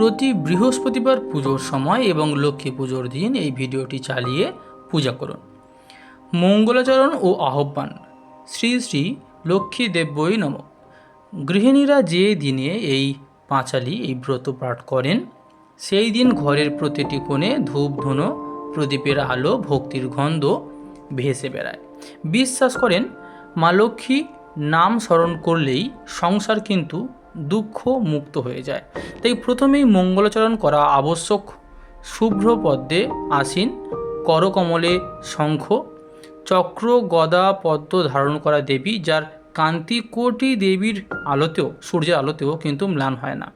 প্রতি বৃহস্পতিবার পুজোর সময় এবং লক্ষ্মী পুজোর দিন এই ভিডিওটি চালিয়ে পূজা করুন। মঙ্গলাচরণ ও আহ্বান। শ্রী শ্রী লক্ষ্মী দেব্যই নম। গৃহিণীরা যে দিনে এই পাঁচালি, এই ব্রত পাঠ করেন, সেই দিন ঘরের প্রতিটি কোণে ধূপ, ধুনো, প্রদীপের আলো, ভক্তির গন্ধ ভেসে বেড়ায়। বিশ্বাস করেন, মা লক্ষ্মী নাম স্মরণ করলেই সংসার কিন্তু দুঃখ মুক্ত হয়ে যায়। তাই প্রথমেই মঙ্গলাচরণ করা আবশ্যক। শুভ্র পদ্মে আসীন করকমলে শঙ্খ। চক্র গদা পদ্ম ধারণ করা দেবী, যার কান্তি কোটি দেবীর আলোতেও, সূর্যের আলোতেও কিন্তু ম্লান হয় না।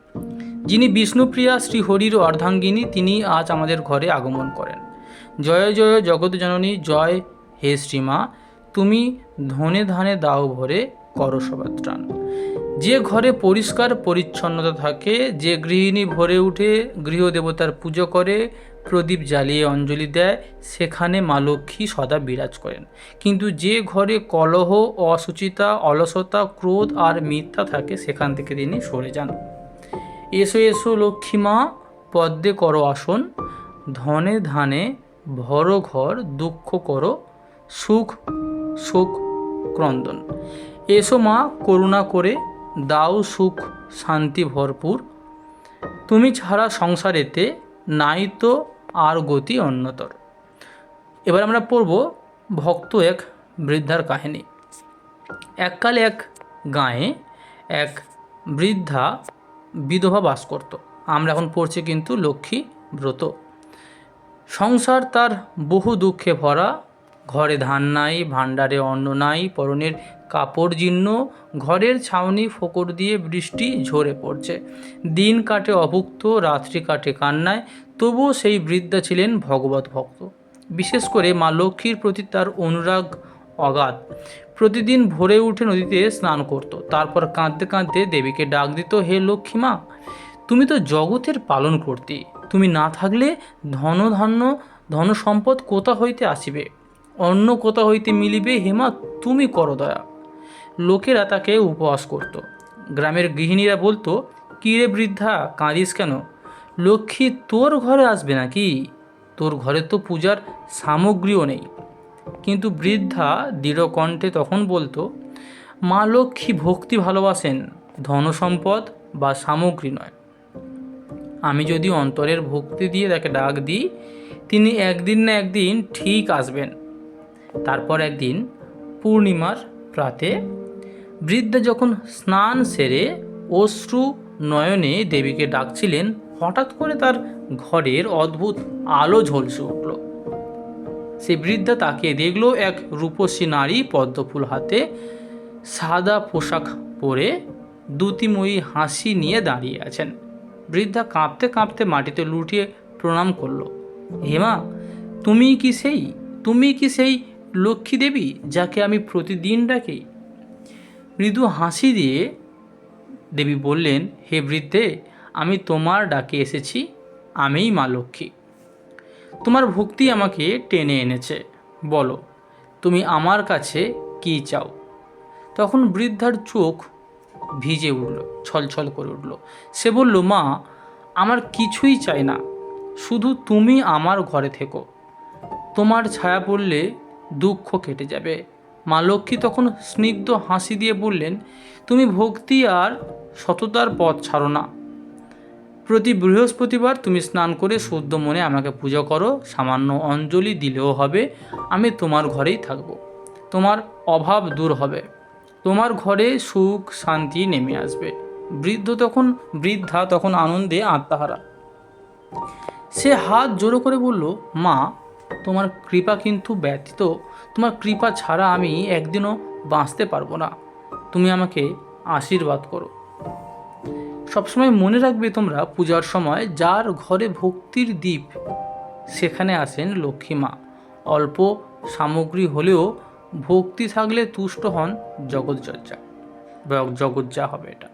যিনি বিষ্ণুপ্রিয়া শ্রীহরির অর্ধাঙ্গিনী, তিনি আজ আমাদের ঘরে আগমন করেন। জয় জয় জগৎ জননী, জয় হে শ্রীমা। তুমি ধনে ধানে দাও ভরে করো সবার ত্রাণ যে ঘরে পরিষ্কার পরিচ্ছন্নতা থাকে, যে গৃহিণী ভরে উঠে গৃহদেবতার পুজো করে, প্রদীপ জ্বালিয়ে অঞ্জলি দেয়, সেখানে মা লক্ষ্মী সদা বিরাজ করেন। কিন্তু যে ঘরে কলহ, অসুচিতা, অলসতা, ক্রোধ আর মিথ্যা থাকে, সেখান থেকে তিনি সরে যান। এসো এসো লক্ষ্মী মা, পদ্মে করো আসন, ধনে ধানে ভর ঘর, দুঃখ করো, সুখ সুখ ক্রন্দন। এসো মা, করুণা করে দাও সুখ, শান্তি ভরপুর। তুমি ছাড়া সংসারেতে নাই তো আর গতি অন্যতর। এবার আমরা পড়ব ভক্ত এক বৃদ্ধার কাহিনী। এককালে এক গাঁয়ে এক বৃদ্ধা বিধবা বাস করত। আমরা এখন পড়ছি কিন্তু লক্ষ্মী ব্রত। সংসার তার বহু দুঃখে ভরা। ঘরে ধান নাই, ভাণ্ডারে অন্ন নাই, পরনের কাপড় জীর্ণ ঘরের ছাউনি ফোকর দিয়ে বৃষ্টি ঝরে পড়ছে। দিন কাটে অভুক্ত, রাত্রি কাটে কান্নায়, তবুও সেই বৃদ্ধা ছিলেন ভগবত ভক্ত। বিশেষ করে মা লক্ষ্মীর প্রতি তার অনুরাগ, অগাধ। প্রতিদিন ভোরে উঠে নদীতে স্নান করত, তারপর কাঁদতে কাঁদতে দেবীকে ডাক দিত, হে লক্ষ্মী মা, তুমি তো জগতের পালন করতে। তুমি না থাকলে ধনধান্য ধন সম্পদ কোথা হইতে আসিবে? অন্য কোথা হইতে মিলিবে? হেমা, তুমি করো দয়া। লোকেরা তাকে উপবাস করত। গ্রামের গৃহিণীরা বলতো কী রে বৃদ্ধা, কাঁদিস কেন? লক্ষ্মী তোর ঘরে আসবে নাকি? তোর ঘরে তো পূজার সামগ্রীও নেই। কিন্তু বৃদ্ধা দৃঢ় কণ্ঠে তখন বলতো, মা লক্ষ্মী ভক্তি ভালোবাসেন ধনসম্পদ বা সামগ্রী নয়। আমি যদি অন্তরের ভক্তি দিয়ে তাকে ডাক দিই, তিনি একদিন না একদিন ঠিক আসবেন। তারপর একদিন পূর্ণিমার প্রাতে বৃদ্ধা যখন স্নান সেরে অশ্রু নয়নে দেবীকে ডাকছিলেন, হঠাৎ করে তার ঘরের অদ্ভুত আলো ঝলসে উঠল। সেই বৃদ্ধা তাকে দেখল, এক রূপসী নারী পদ্মফুল হাতে সাদা পোশাক পরে দ্যুতিময়ী হাসি নিয়ে দাঁড়িয়ে আছেন। বৃদ্ধা কাঁপতে কাঁপতে মাটিতে লুটিয়ে প্রণাম করল হেমা তুমি কি সেই? তুমি কি সেই লক্ষ্মী দেবী যাকে আমি প্রতিদিন ডাকি মৃদু হাসি দিয়ে দেবী বললেন, হে বৃদ্ধে, আমি তোমার ডাকে এসেছি, আমিই মা লক্ষ্মী। তোমার ভক্তি আমাকে টেনে এনেছে। বলো, তুমি আমার কাছে কি চাও? তখন বৃদ্ধার চোখ ভিজে উঠল, ছলছল করে উঠল। সে বলল, মা, আমার কিছুই চাই না, শুধু তুমি আমার ঘরে থেকো। তোমার ছায়া পড়লে দুঃখ কেটে যাবে। মা লক্ষ্মী তখন স্নিগ্ধ হাসি দিয়ে বললেন, তুমি ভক্তি আর সততার পথ ছাড়ো না। প্রতি বৃহস্পতিবার তুমি স্নান করে শুদ্ধ মনে আমাকে পুজো করো, সামান্য অঞ্জলি দিলেও হবে, আমি তোমার ঘরেই থাকব। তোমার অভাব দূর হবে। তোমার ঘরে সুখ শান্তি নেমে আসবে। বৃদ্ধ তখন, বৃদ্ধা তখন আনন্দে আত্মাহারা। সে হাত জোড়ো করে বলল, মা তোমার কৃপা কিন্তু ব্যতীত, তোমার কৃপা ছাড়া আমি একদিনও বাঁচতে পারব না। তুমি আমাকে আশীর্বাদ করো। সবসময় মনে রাখবে তোমরা, পূজার সময় যার ঘরে ভক্তির দ্বীপ, সেখানে আসেন লক্ষ্মী মা। অল্প সামগ্রী হলেও ভক্তি থাকলে তুষ্ট হন জগৎচর্চা। বা জগৎজা হবে এটা।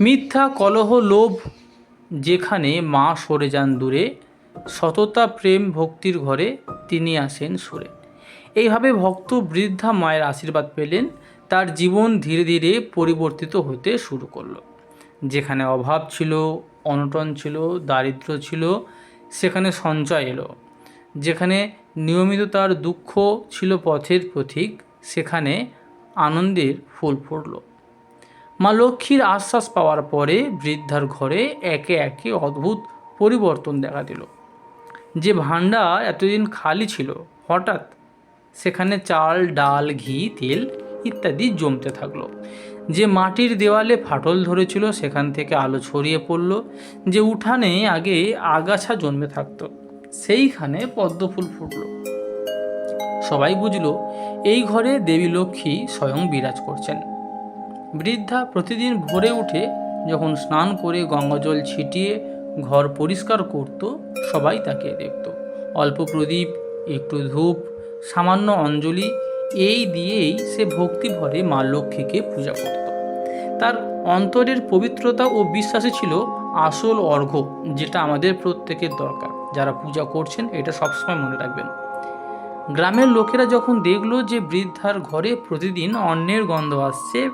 মিথ্যা, কলহ, লোভ, যেখানে মা সরে যান দূরে সততা, প্রেম, ভক্তির ঘরে তিনি আসেন সুরে। এইভাবে ভক্ত বৃদ্ধা মায়ের আশীর্বাদ পেলেন, তার জীবন ধীরে ধীরে পরিবর্তিত হতে শুরু করল। যেখানে অভাব ছিল, অনটন ছিল, দারিদ্র ছিল, সেখানে সঞ্চয় এলো। যেখানে নিয়মিত তার দুঃখ ছিল পথের পথিক সেখানে আনন্দের ফুল ফুটল। মা লক্ষ্মীর আশ্বাস পাওয়ার পরে বৃদ্ধার ঘরে একে একে অদ্ভুত পরিবর্তন দেখা দিল। যে ভাণ্ডার এতদিন খালি ছিল, হঠাৎ সেখানে চাল, ডাল, ঘি, তেল ইত্যাদি জমতে থাকল। যে মাটির দেওয়ালে ফাটল ধরেছিল, সেখান থেকে আলো ছড়িয়ে পড়ল। যে উঠানে আগে আগাছা জন্মে থাকতো, সেইখানে পদ্মফুল ফুটল। সবাই বুঝল, এই ঘরে দেবী লক্ষ্মী স্বয়ং বিরাজ করছেন। বৃদ্ধা প্রতিদিন ভোরে উঠে যখন স্নান করে গঙ্গাজল ছিটিয়ে ঘর পরিষ্কার করত, সবাই তাকে দেখত। অল্প প্রদীপ, একটু ধূপ, সামান্য অঞ্জলি, এই দিয়েই সে ভক্তি ভরে মা লক্ষ্মীকে পূজা করত। তার অন্তরের পবিত্রতা ও বিশ্বাসে ছিল আসল অর্ঘ্য যেটা আমাদের প্রত্যেকের দরকার। যারা পূজা করছেন, এটা সবসময় মনে রাখবেন। গ্রামের লোকেরা যখন দেখল যে বৃদ্ধার ঘরে প্রতিদিন অন্যের গন্ধ আসছে,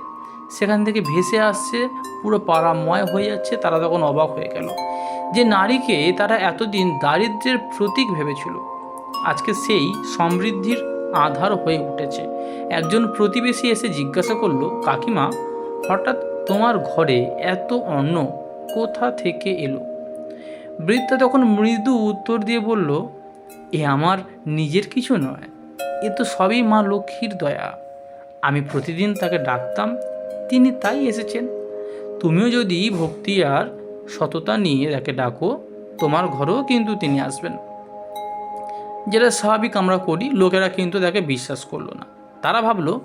সেখান থেকে ভেসে আসছে, পুরো পাড়াময় হয়ে যাচ্ছে, তারা তখন অবাক হয়ে গেল। যে নারীকে তারা এতদিন দারিদ্র্যের প্রতীক ভেবেছিল, আজকে সেই সমৃদ্ধির আধার হয়ে উঠেছে। একজন প্রতিবেশী এসে জিজ্ঞাসা করল, কাকিমা, হঠাৎ তোমার ঘরে এত অন্ন কোথা থেকে এলো? বৃদ্ধা তখন মৃদু উত্তর দিয়ে বলল, এ আমার নিজের কিছু নয়, এ তো সবই মা লক্ষ্মীর দয়া। আমি প্রতিদিন তাকে ডাকতাম, তিনি তাই এসেছেন। তুমিও যদি ভক্তি আর সততা নিয়ে তাকে ডাকো, তোমার ঘরেও কিন্তু তিনি আসবেন। যেটা স্বাভাবিক আমরা করি, লোকেরা কিন্তু তাকে বিশ্বাস করল না। তারা ভাবলো,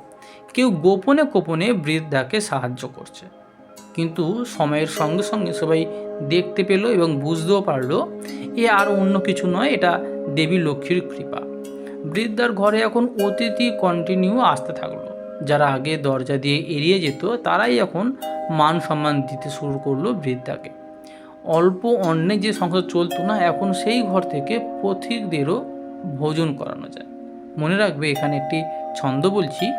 কেউ গোপনে গোপনে বৃদ্ধাকে সাহায্য করছে। কিন্তু সময়ের সঙ্গে সঙ্গে সবাই দেখতে পেল এবং বুঝতেও পারল, এ আর অন্য কিছু নয়, এটা দেবী লক্ষ্মীর কৃপা। বৃদ্ধার ঘরে এখন অতিথি কন্টিনিউ আসতে থাকল। যারা আগে দরজা দিয়ে এড়িয়ে যেত, তারাই এখন মান সম্মান দিতে শুরু করল বৃদ্ধাকে। অল্প অন্নে যে সংসার চলতো না, এখন সেই ঘর থেকে পথিকদেরও ভোজন করানো যায়। মনে রাখবে, এখানে একটি ছন্দ বলছি,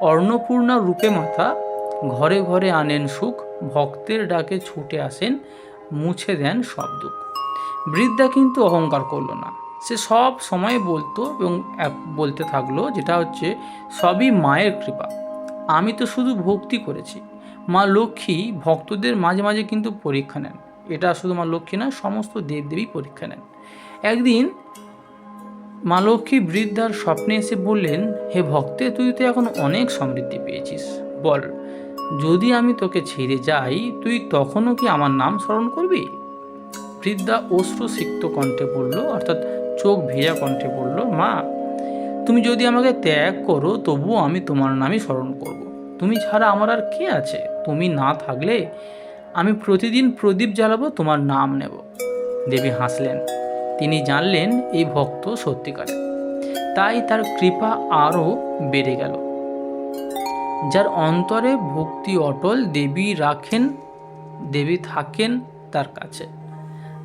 অর্ণপূর্ণা রূপে মাথা, ঘরে ঘরে আনেন সুখ, ভক্তের ডাকে ছুটে আসেন, মুছে দেন সব দুঃখ। বৃদ্ধা কিন্তু অহংকার করল না। সে সব সময় বলতো এবং বলতে থাকল, যেটা হচ্ছে, সবই মায়ের কৃপা। আমি তো শুধু ভক্তি করেছি। মা লক্ষ্মী ভক্তদের মাঝে মাঝে কিন্তু পরীক্ষা নেন। এটা শুধু মা লক্ষ্মী না সমস্ত দেবদেবী পরীক্ষা নেন। একদিন মা লক্ষ্মী বৃদ্ধার স্বপ্নে এসে বললেন, হে ভক্তে, তুই তো এখন অনেক সমৃদ্ধি পেয়েছিস। বল, যদি আমি তোকে ছেড়ে যাই, তুই তখনও কি আমার নাম স্মরণ করবি? বৃদ্ধা অশ্রুসিক্ত কণ্ঠে বলল, অর্থাৎ চোখ ভেজা কণ্ঠে বলল, মা, তুমি যদি আমাকে ত্যাগ করো, তবুও আমি তোমার নামই স্মরণ করব। তুমি ছাড়া আমার আর কে আছে? তুমি না থাকলে আমি প্রতিদিন প্রদীপ জ্বালাবো, তোমার নাম নেব। দেবী হাসলেন। তিনি জানলেন এই ভক্ত সত্যিকারের। তাই তার কৃপা আরও বেড়ে গেল। যার অন্তরে ভক্তি অটল, দেবী রাখেন, দেবী থাকেন তার কাছে।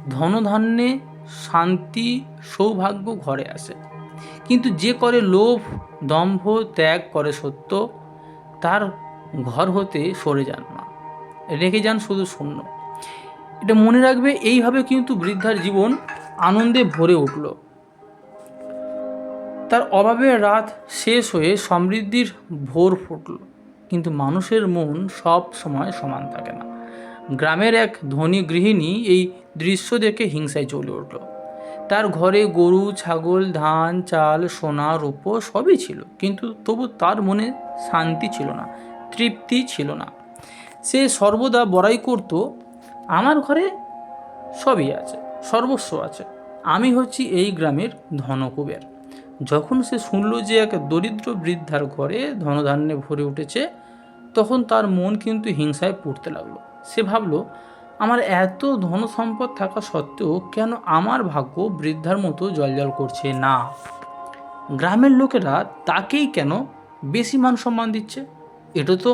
ধনধান্যে শান্তি, সৌভাগ্য ঘরে আসে। কিন্তু যে করে লোভ, দম্ভ ত্যাগ করে সত্য, তার ঘর হতে সরে যান মা। রেখে যান শুধু শূন্য। এটা মনে রাখবে, এইভাবে কিন্তু বৃদ্ধার জীবন আনন্দে ভরে উঠল। তার অভাবের রাত শেষ হয়ে সমৃদ্ধির ভোর ফুটল। কিন্তু মানুষের মন সব সময় সমান থাকে না। গ্রামের এক ধনী গৃহিণী এই দৃশ্য দেখে হিংসায় চলে উঠল। তার ঘরে গরু, ছাগল, ধান, চাল, সোনা, রূপো সবই ছিল। কিন্তু তবু তার মনে শান্তি ছিল না, তৃপ্তি ছিল না। সে সর্বদা বড়াই করত, আমার ঘরে সবই আছে, সর্বস্ব আছে। আমি হচ্ছি এই গ্রামের ধনকুবের। যখন সে শুনল যে এক দরিদ্র বৃদ্ধার ঘরে ধনধান্যে ভরে উঠেছে, তখন তার মন কিন্তু হিংসায় পড়তে লাগল। সে ভাবলো, আমার এত ধন সম্পদ থাকা সত্ত্বেও কেন আমার ভাগ্য বৃদ্ধার মতো জলজল করছে না? গ্রামের লোকেরা তাকেই কেন বেশি মান সম্মান দিচ্ছে? এটা তো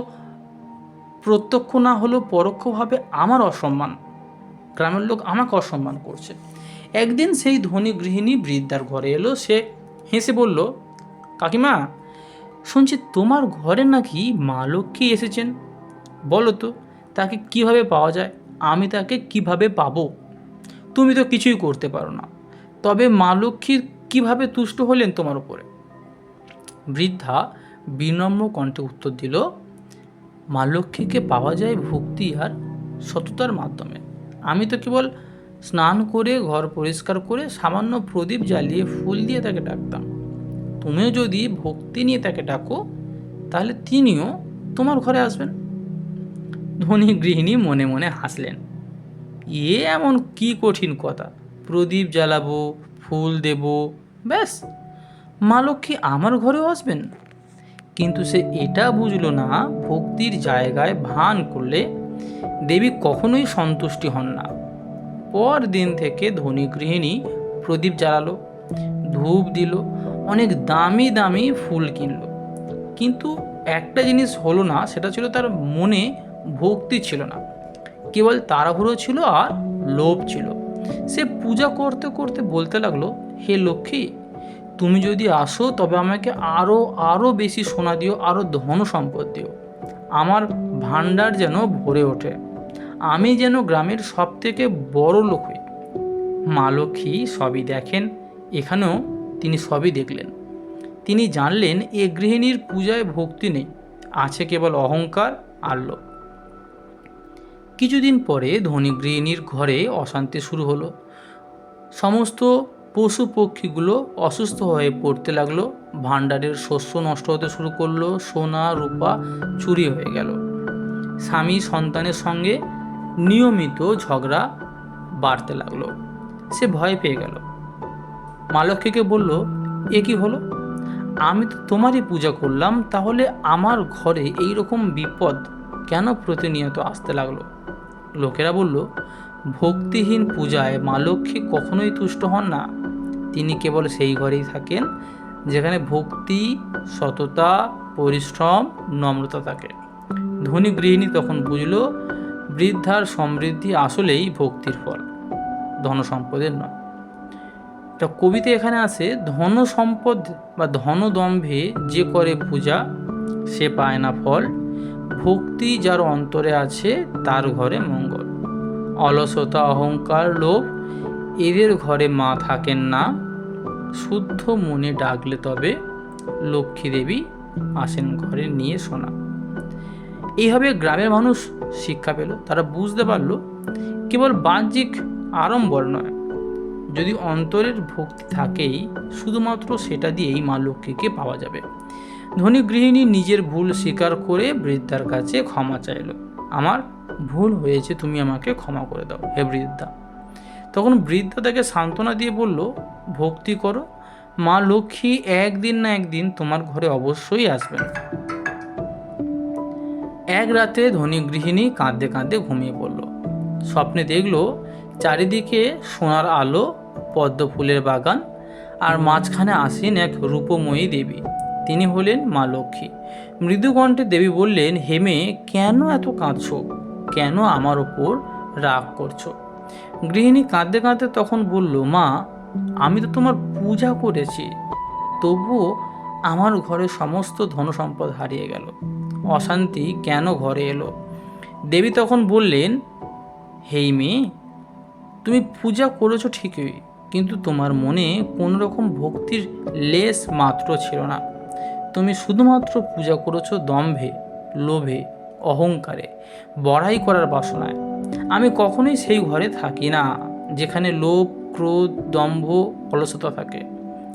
প্রত্যক্ষ না হলেও পরোক্ষভাবে আমার অসম্মান। গ্রামের লোক আমাকে অসম্মান করছে। একদিন সেই ধনী গৃহিণী বৃদ্ধার ঘরে এলো, সে হেসে বলল, কাকিমা, শুনছি তোমার ঘরে নাকি মা লক্ষ্মী এসেছেন। বলো তো, তাকে কীভাবে পাওয়া যায়? আমি তাকে কীভাবে পাবো? তুমি তো কিছুই করতে পারো না। তবে মা লক্ষ্মীর কীভাবে তুষ্ট হলেন তোমার উপরে? বৃদ্ধা বিনম্র কণ্ঠে উত্তর দিল মা লক্ষ্মীকে পাওয়া যায় ভক্তি আর সততার মাধ্যমে। আমি তো কেবল স্নান করে, ঘর পরিষ্কার করে, সামান্য প্রদীপ জ্বালিয়ে ফুল দিয়ে তাকে ডাকতাম। তুমিও যদি ভক্তি নিয়ে তাকে ডাকো, তাহলে তিনিও তোমার ঘরে আসবেন। ধনী গৃহিণী মনে মনে হাসলেন। এ এমন কি কঠিন কথা? প্রদীপ জ্বালাবো, ফুল দেব, ব্যাস। মা লক্ষ্মী আমার ঘরেও আসবেন? কিন্তু সে এটা বুঝলো না, ভক্তির জায়গায় ভান করলে দেবী কখনোই সন্তুষ্টি হন না। পর দিন থেকে ধনী গৃহিণী প্রদীপ জ্বালালো, ধূপ দিল, অনেক দামি দামি ফুল কিনলো। কিন্তু একটা জিনিস হলো না, সেটা ছিল তার মনে ভক্তি ছিল না। কেবল তাড়াহুড়ো ছিল আর লোভ ছিল। সে পূজা করতে করতে বলতে লাগল, হে লক্ষ্মী তুমি যদি আসো, তবে আমাকে আরও আরও বেশি সোনা দিও আরও ধন সম্পদ দিও। আমার ভাণ্ডার যেন ভরে ওঠে। আমি যেন গ্রামের সব থেকে বড় লোক হই। মা লক্ষ্মী সবই দেখেন, এখানেও তিনি সবই দেখলেন। তিনি জানলেন, এ গৃহিণীর পূজায় ভক্তি নেই, আছে কেবল অহংকার আর লোভ। কিছুদিন পরে ধনী গৃহিণীর ঘরে অশান্তি শুরু হলো। সমস্ত পশু পক্ষীগুলো অসুস্থ হয়ে পড়তে লাগল। ভাণ্ডারের শস্য নষ্ট হতে শুরু করল। সোনা, রূপা চুরি হয়ে গেল। স্বামী সন্তানের সঙ্গে নিয়মিত ঝগড়া বাড়তে লাগল। সে ভয় পেয়ে গেল। মা লক্ষ্মীকে বলল, এ কি হলো? আমি তো তোমারই পূজা করলাম, তাহলে আমার ঘরে এই রকম বিপদ কেন প্রতিনিয়ত আসতে লাগল? লোকেরা বলল, ভক্তিহীন পূজায় মা লক্ষ্মী কখনোই তুষ্ট হন না। তিনি কেবল সেই ঘরেই থাকেন যেখানে ভক্তি, সততা, পরিশ্রম, নম্রতা থাকে। ধনী গৃহিণী তখন বুঝল, বৃদ্ধার সমৃদ্ধি আসলেই ভক্তির ফল ধন সম্পদের নয়। একটা কবিতে এখানে আছে ধন সম্পদ বা ধনদম্ভে যে করে পূজা, সে পায় না ফল। ভক্তি যার অন্তরে আছে, তার ঘরে মঙ্গল। অলসতা, অহংকার, লোভ, এদের ঘরে মা থাকেন না। শুদ্ধ মনে ডাকলে তবে লক্ষ্মী দেবী আসেন ঘরে নিয়ে শোনা এইভাবে গ্রামের মানুষ শিক্ষা পেল, তারা বুঝতে পারল কেবল বাহ্যিক আড়ম্বর নয়। যদি অন্তরের ভক্তি থাকেই, শুধুমাত্র সেটা দিয়েই মা লক্ষ্মীকে পাওয়া যাবে। ধনী গৃহিণী নিজের ভুল স্বীকার করে বৃদ্ধার কাছে ক্ষমা চাইল। আমার ভুল হয়েছে, তুমি আমাকে ক্ষমা করে দাও, হে বৃদ্ধা। তখন বৃদ্ধ তাকে সান্ত্বনা দিয়ে বলল, ভক্তি করো। মা লক্ষ্মী একদিন না একদিন তোমার ঘরে অবশ্যই আসবেন। এক রাতে ধনী গৃহিণী কাঁদতে কাঁদতে ঘুমিয়ে পড়ল। স্বপ্নে দেখল চারিদিকে সোনার আলো, পদ্ম ফুলের বাগান আর মাঝখানে আসেন এক রূপময়ী দেবী। তিনি হলেন মা লক্ষ্মী। মৃদু কণ্ঠে দেবী বললেন, হেমে, কেন এত কাঁদছো? কেন আমার ওপর রাগ করছ? গৃহিণী কাঁদতে কাঁদতে তখন বলল, মা, আমি তো তোমার পূজা করেছি। তবুও আমার ঘরে সমস্ত ধনসম্পদ হারিয়ে গেল। অশান্তি কেন ঘরে এলো? দেবী তখন বললেন, হেই মেয়ে, তুমি পূজা করেছ ঠিকই, কিন্তু তোমার মনে কোনো রকম ভক্তির লেশ মাত্র ছিল না। তুমি শুধুমাত্র পূজা করেছ দম্ভে, লোভে, অহংকারে, বড়াই করার বাসনায়। আমি কখনোই সেই ঘরে থাকি না, যেখানে লোভ, ক্রোধ, দম্ভ, অলসতা থাকে।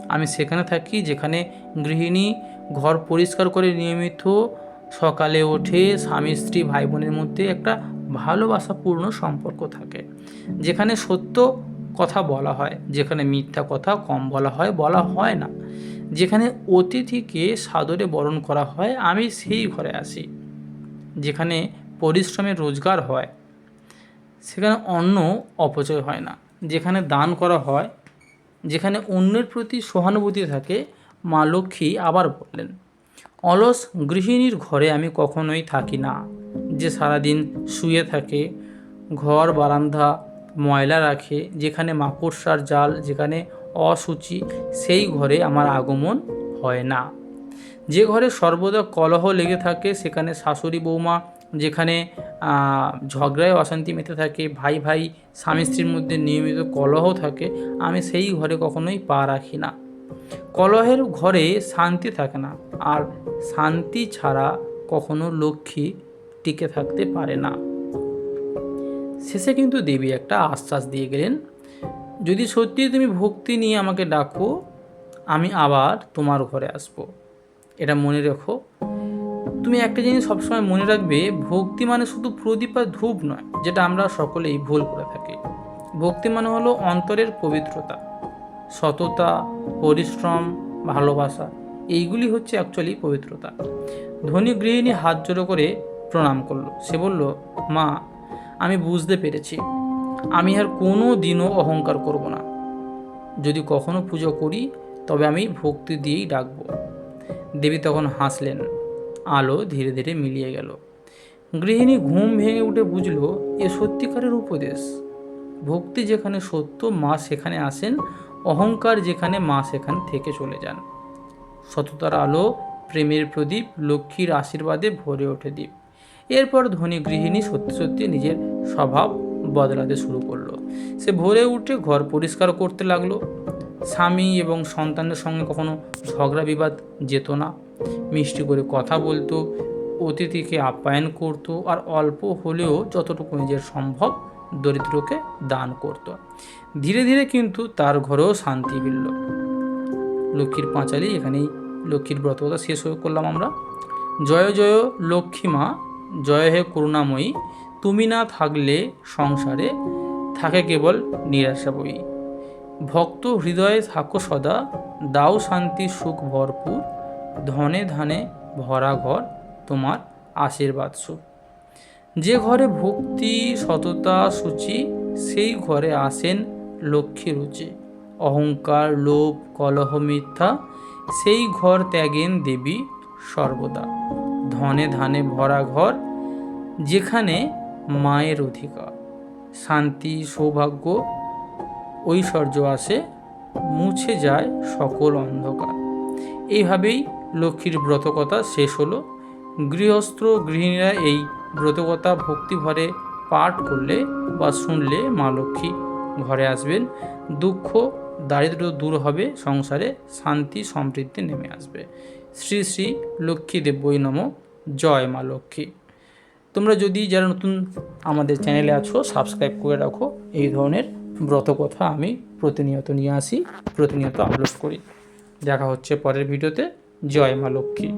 আমি সেখানে থাকি যেখানে গৃহিণী ঘর পরিষ্কার করে নিয়মিত সকালে ওঠে, স্বামী, স্ত্রী ভাই বোনের মধ্যে একটা ভালোবাসাপূর্ণ সম্পর্ক থাকে। যেখানে সত্য কথা বলা হয়, যেখানে মিথ্যা কথা কম বলা হয় বলা হয় না। যেখানে অতিথিকে সাদরে বরণ করা হয়, আমি সেই ঘরে আসি। যেখানে পরিশ্রমের রোজগার হয় সেখানে অন্ন অপচয় হয় না। যেখানে দান করা হয়, যেখানে অন্যের প্রতি সহানুভূতি থাকে, মা লক্ষ্মী আবার বললেন, অলস গৃহিণীর ঘরে আমি কখনোই থাকি না। যে সারাদিন শুয়ে থাকে, ঘর, বারান্দা, ময়লা রাখে, যেখানে মাকড়সার জাল, যেখানে অসুচি সেই ঘরে আমার আগমন হয় না। যে ঘরে সর্বদা কলহ লেগে থাকে, সেখানে শাশুড়ি বৌমা যেখানে ঝগড়ায় অশান্তি মেতে থাকে, ভাই ভাই স্বামী স্ত্রীর মধ্যে নিয়মিত কলহ থাকে, আমি সেই ঘরে কখনোই পা রাখি না। কলহের ঘরে শান্তি থাকে না, আর শান্তি ছাড়া কখনো লক্ষ্মী টিকে থাকতে পারে না। শেষে কিন্তু দেবী একটা আশ্বাস দিয়ে গেলেন, যদি সত্যি তুমি ভক্তি নিয়ে আমাকে ডাকো, আমি আবার তোমার ঘরে আসব। এটা মনে রেখো তুমি একটা জিনিস সবসময় মনে রাখবে, ভক্তি মানে শুধু প্রদীপ আর ধূপ নয়, যেটা আমরা সকলেই ভুল করে থাকি। ভক্তি মানে হলো অন্তরের পবিত্রতা, সততা, পরিশ্রম, ভালোবাসা, এইগুলি হচ্ছে অ্যাকচুয়ালি পবিত্রতা। ধনী গৃহিণী হাত জোড়ো করে প্রণাম করল। সে বলল, মা, আমি বুঝতে পেরেছি। আমি আর কোনো দিনও অহংকার করব না। যদি কখনো পুজো করি, তবে আমি ভক্তি দিয়েই ডাকবো। দেবী তখন হাসলেন। আলো ধীরে ধীরে মিলিয়ে গেল। গৃহিণী ঘুম ভেঙে উঠে বুঝলো, এ সত্যিকারের উপদেশ। ভক্তি যেখানে সত্য, মা সেখানে আসেন, অহংকার যেখানে মা সেখানে থেকে চলে যান। সততার আলো, প্রেমের প্রদীপ, লক্ষ্মীর আশীর্বাদে ভরে ওঠে দ্বীপ। এরপর ধনী গৃহিণী সত্যি সত্যি নিজের স্বভাব বদলাতে শুরু করল। সে ভোরে উঠে ঘর পরিষ্কার করতে লাগল। স্বামী এবং সন্তানের সঙ্গে কখনো ঝগড়া বিবাদ যেত না। মিষ্টি করে কথা বলতো, অতিথিকে আপ্যায়ন করতো আর অল্প হলেও যতটুকু নিজের সম্ভব দরিদ্রকে দান করত। ধীরে ধীরে কিন্তু তার ঘরেও শান্তি ফিরল লক্ষ্মীর পাঁচালি এখানেই লক্ষ্মীর ব্রতকথা শেষ হয়ে করলাম আমরা। জয় জয় লক্ষ্মী মা, জয় হে করুণাময়ী, তুমি না থাকলে সংসারে থাকে কেবল নিরাশা বই। ভক্ত হৃদয়ে থাকো সদা, দাও শান্তি সুখ ভরপুর ধনে ধানে ভরা ঘর তোমার আশীর্বাদ সুখ যে ঘরে ভক্তি, সততা, সূচি, সেই ঘরে আসেন লক্ষ্মী রুচি। অহংকার, লোভ, কলহ, মিথ্যা, সেই ঘর ত্যাগেন দেবী সর্বদা। ধনে ধানে ভরা ঘর যেখানে মায়ের অধিকার। শান্তি, সৌভাগ্য, ঐশ্বর্য আসে, মুছে যায় সকল অন্ধকার। এইভাবেই লক্ষ্মীর ব্রতকথা শেষ হলো। গৃহস্থ গৃহিণীরা এই ব্রতকথা ভক্তিভরে পাঠ করলে বা শুনলে মা লক্ষ্মী ঘরে আসবেন। দুঃখ দারিদ্র দূর হবে, সংসারে শান্তি সমৃদ্ধি নেমে আসবে। শ্রী শ্রী লক্ষ্মী দেব্যই নম। জয় মা লক্ষ্মী। তোমরা যদি যারা নতুন আমাদের চ্যানেলে আছো, সাবস্ক্রাইব করে রাখো। এই ধরনের ব্রতকথা আমি প্রতিনিয়ত নিয়ে আসি, প্রতিনিয়ত আপলোড করি। দেখা হচ্ছে পরের ভিডিওতে। জয় মা লক্ষ্মী।